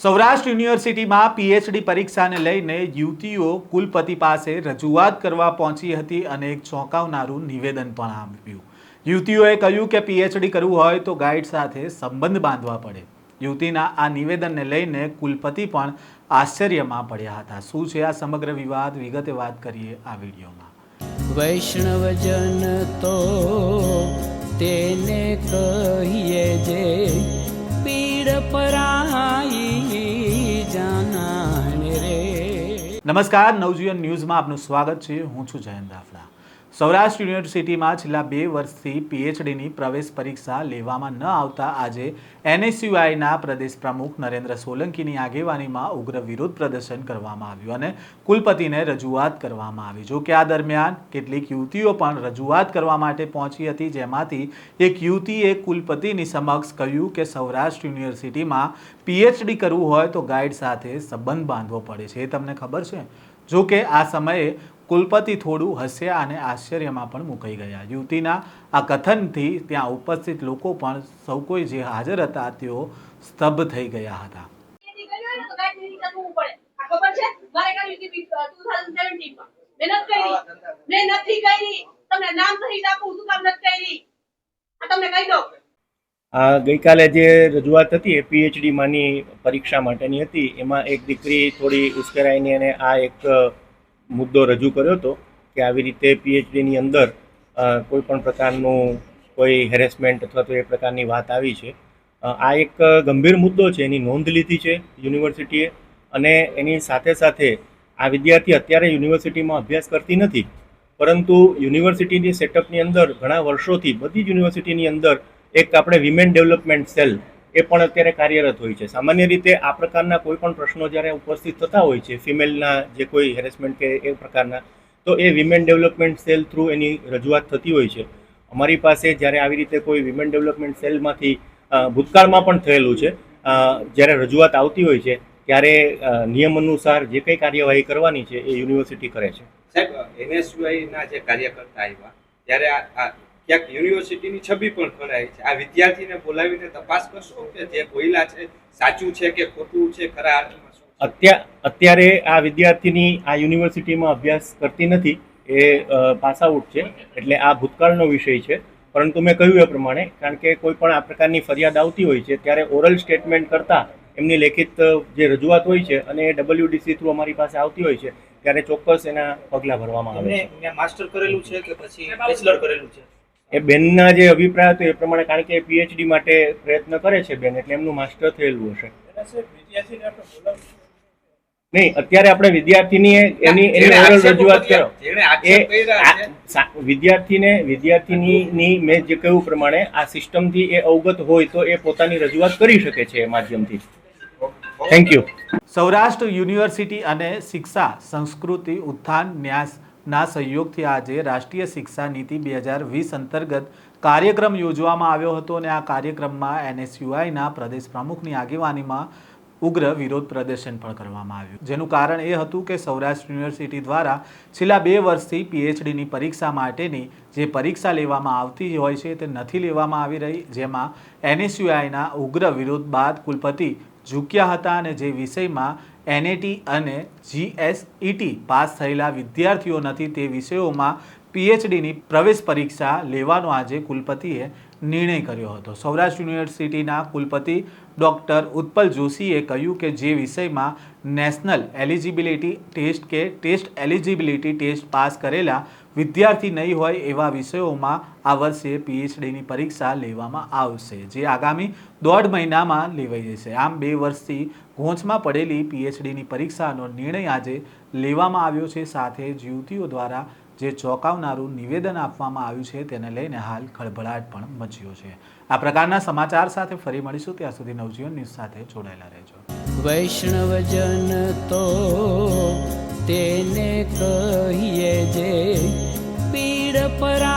સૌરાષ્ટ્ર યુનિવર્સિટીમાં પીએચડી પરીક્ષાને લઈને યુવતીઓ કુલપતિ પાસે રજૂઆત કરવા પહોંચી હતી અને એક ચોંકાવનારું નિવેદન પણ આપ્યું. યુવતીઓએ કહ્યું કે પીએચડી કરવું હોય તો ગાઈડ સાથે સંબંધ બાંધવા પડે. યુવતીના આ નિવેદનને લઈને કુલપતિ પણ આશ્ચર્યમાં પડ્યા હતા. શું છે આ સમગ્ર વિવાદ? વિગતે વાત કરીએ આ વિડીયોમાં. વૈષ્ણવજન તો તેને કહીએ જે પીડ પરાઈ નમસ્કાર નવજીવન ન્યૂઝમાં આપનું સ્વાગત છે. હું છું જયંત દાફડા સૌરાષ્ટ્ર યુનિવર્સિટીમાં છેલ્લા બે વર્ષથી પીએચડીની પ્રવેશ પરીક્ષા લેવામાં ન આવતા આજે એનએસયુઆઈના પ્રદેશ પ્રમુખ નરેન્દ્ર સોલંકીની આગેવાનીમાં ઉગ્ર વિરોધ પ્રદર્શન કરવામાં આવ્યું અને કુલપતિને રજૂઆત કરવામાં આવી. જો કે આ દરમિયાન કેટલીક યુવતીઓ પણ રજૂઆત કરવા માટે પહોંચી હતી, જેમાંથી એક યુવતીએ કુલપતિની સમક્ષ કહ્યું કે સૌરાષ્ટ્ર યુનિવર્સિટીમાં પીએચડી કરવું હોય તો ગાઈડ સાથે સંબંધ બાંધવો પડે છે. એ તમને ખબર છે? જો કે આ સમયે કુલપતિ થોડું હસ્યા અને આશ્ચર્યમાં પણ મુકાઈ ગયા યુવતીના આ કથનથી ત્યાં ઉપસ્થિત લોકો પણ સૌ કોઈ જે હાજર હતા તેઓ સ્તબ્ધ થઈ ગયા હતા ખેતી કરી હોય ને તો ગાય નહીં કરવું પડે. આ ખબર છે? મારે કર્યું હતી બી- 2017 માં. મેં નથી કરી. મેં નથી કરી. તમને નામ સહિત આપું, શું કામ નથી કરી? આ તમને કહી દઉં. આ ગઈકાલે જે રજૂઆત હતી એ પીએચડીમાંની પરીક્ષા માટેની હતી, એમાં એક દીકરી થોડી ઉશ્કેરાઈને એને આ એક મુદ્દો રજૂ કર્યો હતો કે આવી રીતે પીએચડીની અંદર કોઈ પણ પ્રકારનું કોઈ હેરેસમેન્ટ અથવા તો એ પ્રકારની વાત આવી છે. આ એક ગંભીર મુદ્દો છે, એની નોંધ લીધી છે યુનિવર્સિટીએ અને એની સાથે સાથે આ વિદ્યાર્થી અત્યારે યુનિવર્સિટીમાં અભ્યાસ કરતી નથી. પરંતુ યુનિવર્સિટીની સેટઅપની અંદર ઘણા વર્ષોથી બધી જ યુનિવર્સિટીની અંદર એક આપણે વિમેન ડેવલપમેન્ટ સેલ એ પણ અત્યારે કાર્યરત હોય છે. સામાન્ય રીતે આ પ્રકારના કોઈ પણ પ્રશ્નો જ્યારે ઉપસ્થિત થતા હોય છે ફિમેલના જે કોઈ હેરેસમેન્ટ કે એ પ્રકારના, તો એ વિમેન ડેવલપમેન્ટ સેલ થ્રુ એની રજૂઆત થતી હોય છે. અમારી પાસે જ્યારે આવી રીતે કોઈ વિમેન ડેવલપમેન્ટ સેલમાંથી ભૂતકાળમાં પણ થયેલું છે જ્યારે રજૂઆત આવતી હોય છે, ત્યારે નિયમ અનુસાર જે કંઈ કાર્યવાહી કરવાની છે એ યુનિવર્સિટી કરે છે. સાહેબ એનએસયુઆઈના જે કાર્યકર્તા આવ્યા, ત્યારે આ ક્યાંક યુનિવર્સિટીની છબી પણ ખરાઈ છે. આ વિદ્યાર્થીને બોલાવીને તપાસ કરશો કે જે કોયલા છે સાચું છે કે ખોટું છે? ખરા અર્થમાં શું છે? અત્યારે આ વિદ્યાર્થીની આ યુનિવર્સિટીમાં અભ્યાસ કરતી નથી. એ પાસ આઉટ છે. એટલે આ ભૂતકાળનો વિષય છે. પરંતુ મેં કહ્યું એ પ્રમાણે કારણ કે કોઈ પણ આ પ્રકારની ફરિયાદ આવતી હોય છે ત્યારે ઓરલ સ્ટેટમેન્ટ કરતાં એમની લેખિત જે રજૂઆત હોય છે અને એ ડબલ્યુડીસી થ્રુ અમારી પાસે આવતી હોય છે ત્યારે ચોક્કસ એના પગલાં ભરવામાં આવે છે. માસ્ટર કરેલું છે કે પછી બેચલર કરેલું છે? એ બેનના જે અભિપ્રાય હતો એ પ્રમાણે કારણ કે પીએચડી માટે પ્રયત્ન કરે છે બેન એટલે એમનું માસ્ટર થયેલું હશે. નહીં અત્યારે આપણે વિદ્યાર્થીની એની એની જેણે રજૂઆત કરો. એ વિદ્યાર્થીને વિદ્યાર્થીની મેં જે કહ્યું પ્રમાણે આ સિસ્ટમથી એ અવગત હોય તો એ પોતાની રજૂઆત કરી શકે છે એ માધ્યમથી. થેન્ક યુ સૌરાષ્ટ્ર યુનિવર્સિટી અને શિક્ષા સંસ્કૃતિ ઉત્થાન ન્યાસના સહયોગથી આજે રાષ્ટ્રીય શિક્ષા નીતિ બે હજાર વીસ અંતર્ગત કાર્યક્રમ યોજવામાં આવ્યો હતો અને આ કાર્યક્રમમાં એનએસયુઆઈના પ્રદેશ પ્રમુખની આગેવાનીમાં ઉગ્ર વિરોધ પ્રદર્શન પણ કરવામાં આવ્યું. જેનું કારણ એ હતું કે સૌરાષ્ટ્ર યુનિવર્સિટી દ્વારા છેલ્લા બે વર્ષથી પીએચડીની પરીક્ષા માટેની જે પરીક્ષા લેવામાં આવતી હોય છે તે નથી લેવામાં આવી રહી, જેમાં એનએસયુઆઈના ઉગ્ર વિરોધ બાદ કુલપતિ ઝૂક્યા હતા અને જે વિષયમાં એનએટી અને જીએસઈટી પાસ થયેલા વિદ્યાર્થીઓ નથી તે વિષયોમાં પીએચડીની પ્રવેશ પરીક્ષા લેવાનો આજે કુલપતિએ નિર્ણય કર્યો હતો. સૌરાષ્ટ્ર યુનિવર્સિટીના કુલપતિ ડૉક્ટર ઉત્પલ જોશીએ કહ્યું કે જે વિષયમાં નેશનલ એલિજિબિલિટી ટેસ્ટ કે ટેસ્ટ એલિજિબિલિટી ટેસ્ટ પાસ કરેલા વિદ્યાર્થી નહીં હોય એવા વિષયોમાં આ વર્ષે પીએચડીની પરીક્ષા લેવામાં આવશે, જે આગામી દોઢ મહિનામાં લેવાઈ જશે. આમ બે વર્ષથી ઘોંચમાં પડેલી પીએચડીની પરીક્ષાનો નિર્ણય આજે લેવામાં આવ્યો છે. સાથે જ યુવતીઓ દ્વારા જે ચોંકાવનારું નિવેદન આપવામાં આવ્યું છે તેને લઈને હાલ ખળભળાટ પણ મચ્યો છે. આ પ્રકારના સમાચાર સાથે ફરી મળીશું. ત્યાં સુધી નવજીવન ન્યૂઝ સાથે જોડાયેલા રહેજો. વૈષ્ણવજન તો તેને કહીએ જે પીડ પરાઈ